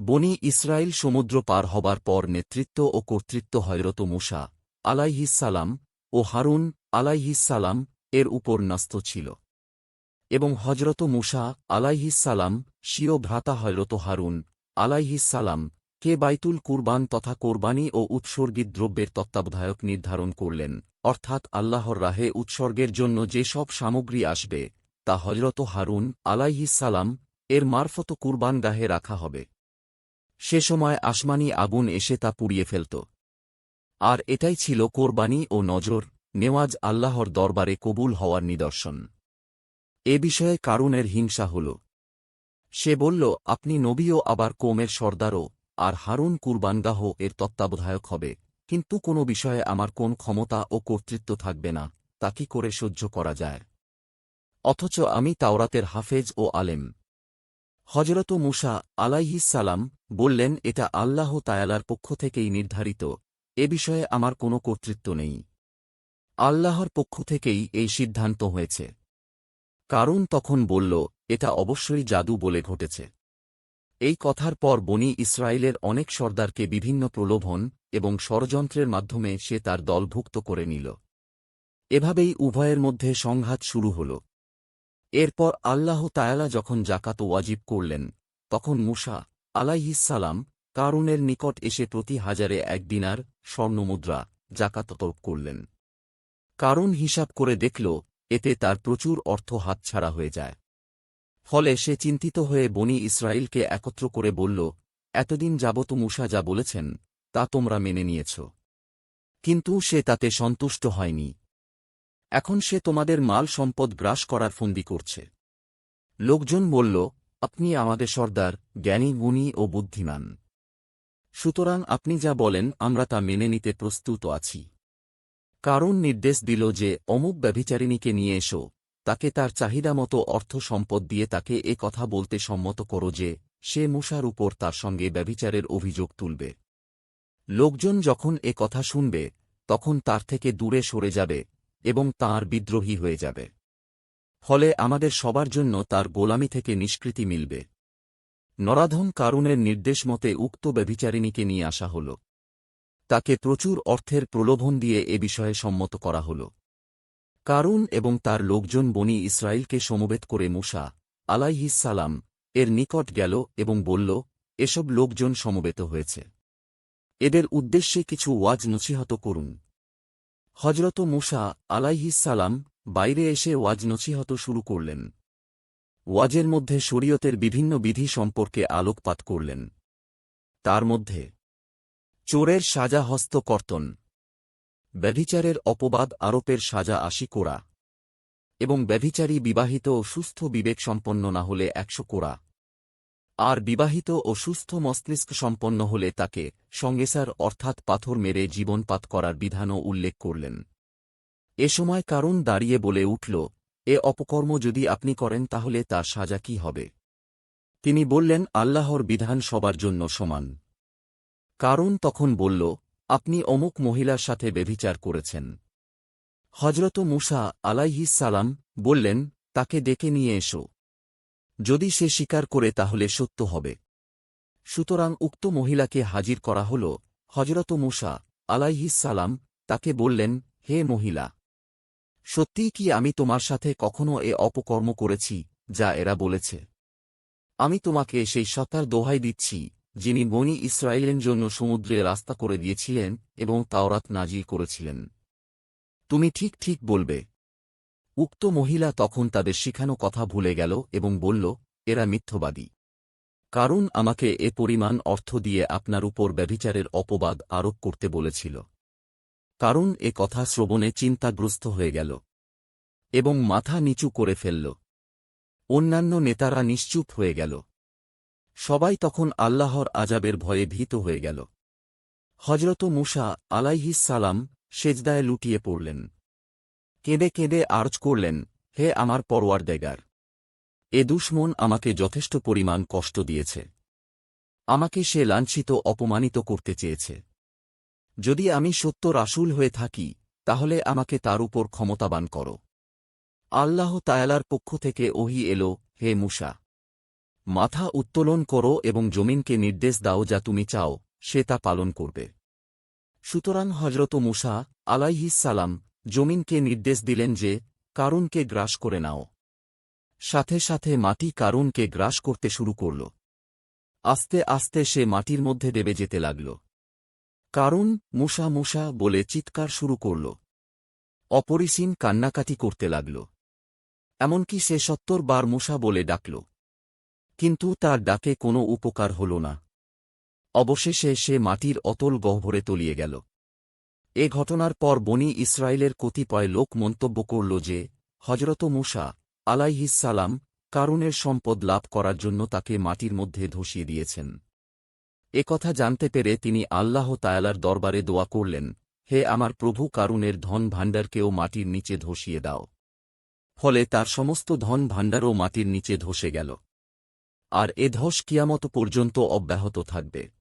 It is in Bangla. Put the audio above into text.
বনি ইসরায়েল সমুদ্র পার হবার পর নেতৃত্ব ও কর্তৃত্ব হয়রত মুসা আলাইহিসালাম ও হারুন আলাইহিসালাম এর উপর ন্যস্ত ছিল। এবং হজরত মুসা আলাইহিসালাম স্বীয় ভ্রাতা হয়রত হারুন আলাইহিসালাম কে বাইতুল কুরবান তথা কোরবানি ও উৎসর্গিত দ্রব্যের তত্ত্বাবধায়ক নির্ধারণ করলেন, অর্থাৎ আল্লাহর রাহে উৎসর্গের জন্য যে সব সামগ্রী আসবে, তা হজরত হারুন আলাইহিসালাম এর মারফত কুরবানগাহে রাখা হবে। সে সময় আসমানি আগুন এসে তা পুড়িয়ে ফেলত। আর এটাই ছিল কোরবানি ও নজর, নেওয়াজ আল্লাহর দরবারে কবুল হওয়ার নিদর্শন। এ বিষয়ে কারুনের হিংসা হল। সে বলল, আপনি নবীও আবার কোমের সর্দারও, আর হারুন কুরবানগাহ এর তত্ত্বাবধায়ক হবে। কিন্তু কোনো বিষয়ে আমার কোন ক্ষমতা ও কর্তৃত্ব থাকবে না, তা কি করে সহ্য করা যায়? অথচ আমি তাওরাতের হাফেজ ও আলেম। হজরত মুসা আলাইহিসালাম বললেন, এটা আল্লাহ তায়ালার পক্ষ থেকেই নির্ধারিত। এ বিষয়ে আমার কোনো কর্তৃত্ব নেই। আল্লাহর পক্ষ থেকেই এই সিদ্ধান্ত হয়েছে। কারণ তখন বলল, এটা অবশ্যই জাদু বলে ঘটেছে। এই কথার পর বনি ইসরায়েলের অনেক সর্দারকে বিভিন্ন প্রলোভন এবং ষড়যন্ত্রের মাধ্যমে সে তার দলভুক্ত করে নিল। এভাবেই উভয়ের মধ্যে সংঘাত শুরু হল। এরপর আল্লাহ তায়ালা যখন জাকাত ওয়াজিব করলেন, তখন মুসা আলাইহিসালাম কারুনের নিকট এসে প্রতি হাজারে এক দিনার স্বর্ণমুদ্রা জাকাত তরক করলেন। কারণ হিসাব করে দেখল, এতে তার প্রচুর অর্থ হাতছাড়া হয়ে যায়। ফলে সে চিন্তিত হয়ে বনি ইসরায়েলকে একত্র করে বলল, এতদিন যাবত মুসা যা বলেছেন, তা তোমরা মেনে নিয়েছ। কিন্তু সে তাতে সন্তুষ্ট হয়নি। এখন সে তোমাদের মাল সম্পদ গ্রাস করার ফন্দি করছে। লোকজন বলল, আপনি আমাদের সর্দার, জ্ঞানী, গুণী ও বুদ্ধিমান। সুতরাং আপনি যা বলেন, আমরা তা মেনে নিতে প্রস্তুত আছি। কারণ নির্দেশ দিল যে, অমুক ব্যভিচারিণীকে নিয়ে এসো, তাকে তার চাহিদা মতো অর্থ সম্পদ দিয়ে তাকে এ কথা বলতে সম্মত করো যে, সে মুসার উপর তার সঙ্গে ব্যভিচারের অভিযোগ তুলবে। লোকজন যখন এ কথা শুনবে, তখন তার থেকে দূরে সরে যাবে এবং তার বিদ্রোহী হয়ে যাবে। ফলে আমাদের সবার জন্য তার গোলামি থেকে নিষ্কৃতি মিলবে। নরাধম কারুনের নির্দেশ মতে উক্ত ব্যভিচারিণীকে নিয়ে আসা হল। তাকে প্রচুর অর্থের প্রলোভন দিয়ে এ বিষয়ে সম্মত করা হল। কারুন এবং তার লোকজন বনি ইসরায়েলকে সমবেত করে মুসা আলাইহিসালাম এর নিকট গেল এবং বলল, এসব লোকজন সমবেত হয়েছে। এদের উদ্দেশ্যে কিছু ওয়াজ নছিহত করুন। হজরত মুসা আলাইহিসালাম বাইরে এসে ওয়াজ নছিহত শুরু করলেন। ওয়াজের মধ্যে শরীয়তের বিভিন্ন বিধি সম্পর্কে আলোকপাত করলেন। তার মধ্যে, চোরের সাজা হস্ত কর্তন, ব্যভিচারের অপবাদ আরোপের সাজা আশি কোড়া, এবং ব্যভিচারী বিবাহিত ও সুস্থ বিবেক সম্পন্ন না হলে একশো কোড়া। আর বিবাহিত ও সুস্থ মস্তিষ্ক সম্পন্ন হলে তাকে সঙ্গেসার অর্থাৎ পাথর মেরে জীবনপাত করার বিধানও উল্লেখ করলেন। এ সময় কারণ দাঁড়িয়ে বলে উঠল, এ অপকর্ম যদি আপনি করেন তাহলে তার সাজা কি হবে? তিনি বললেন, আল্লাহর বিধান সবার জন্য সমান। কারণ তখন বলল, আপনি অমুক মহিলার সাথে বেভিচার করেছেন। হজরত মুসা আলাইহিস সালাম বললেন, তাকে ডেকে নিয়ে এসো। যদি সে স্বীকার করে তাহলে সত্য হবে। সুতরাং উক্ত মহিলাকে হাজির করা হল হজরত মুসা সালাম, তাকে বললেন, হে মহিলা সত্যিই কি আমি তোমার সাথে কখনো এ অপকর্ম করেছি, যা এরা বলেছে? আমি তোমাকে সেই সত্তার দোহাই দিচ্ছি, যিনি বনি ইসরায়েলের জন্য সমুদ্রে রাস্তা করে দিয়েছিলেন এবং তাওরাত নাজির করেছিলেন। তুমি ঠিক ঠিক বলবে উক্ত মহিলা তখন তাদের শিখানো কথা ভুলে গেল এবং বলল, এরা মিথ্যবাদী। কারণ আমাকে এ পরিমাণ অর্থ দিয়ে আপনার উপর ব্যভিচারের অপবাদ আরোপ করতে বলেছিল। কারণ এ কথা শ্রবণে চিন্তাগ্রস্ত হয়ে গেল এবং মাথা নিচু করে ফেলল। অন্যান্য নেতারা নিশ্চুপ হয়ে গেল। সবাই তখন আল্লাহর আজাবের ভয়ে ভীত হয়ে গেল। হজরত মুসা আলাইহিস সালাম সেজদায় লুটিয়ে পড়লেন। কেঁদে কেঁদে আর্জ করলেন, হে আমার পরোয়ার দেগার এ দুশ্মন আমাকে যথেষ্ট পরিমাণ কষ্ট দিয়েছে। আমাকে সে লাঞ্ছিত, অপমানিত করতে চেয়েছে। যদি আমি সত্য রাসুল হয়ে থাকি, তাহলে আমাকে তার উপর ক্ষমতাবান করো। আল্লাহ তায়ালার পক্ষ থেকে ওহি এলো, হে মুসা! মাথা উত্তোলন করো এবং জমিনকে নির্দেশ দাও যা তুমি চাও, সে তা পালন করবে। সুতরাং হজরত মুসা আলাইহিসালাম জমিনকে নির্দেশ দিলেন যে, কারুনকে গ্রাস করে নাও। সাথে সাথে মাটি কারুনকে গ্রাস করতে শুরু করল। আস্তে আস্তে সে মাটির মধ্যে দেবে যেতে লাগল। কারুন মুসা মুসা বলে চিৎকার শুরু করল। অপরিসীম কান্নাকাটি করতে লাগল। এমনকি সে সত্তর বার মুসা বলে ডাকল। কিন্তু তার ডাকে কোনো উপকার হল না। অবশেষে সে মাটির অতল গহ্বরে তলিয়ে গেল। এ ঘটনার পর বনি ইসরায়েলের কতিপয় লোক মন্তব্য করল যে হজরত মুসা আলাইহিসালাম কারুনের সম্পদ লাভ করার জন্য তাকে মাটির মধ্যে ধসিয়ে দিয়েছেন। এ কথা জানতে পেরে তিনি আল্লাহ তায়ালার দরবারে দোয়া করলেন, হে আমার প্রভু কারুনের ধন ভাণ্ডারকেও মাটির নিচে ধসিয়ে দাও। ফলে তার সমস্ত ধন ভাণ্ডারও মাটির নিচে ধসে গেল। আর এ ধস কিয়ামত পর্যন্ত অব্যাহত থাকবে।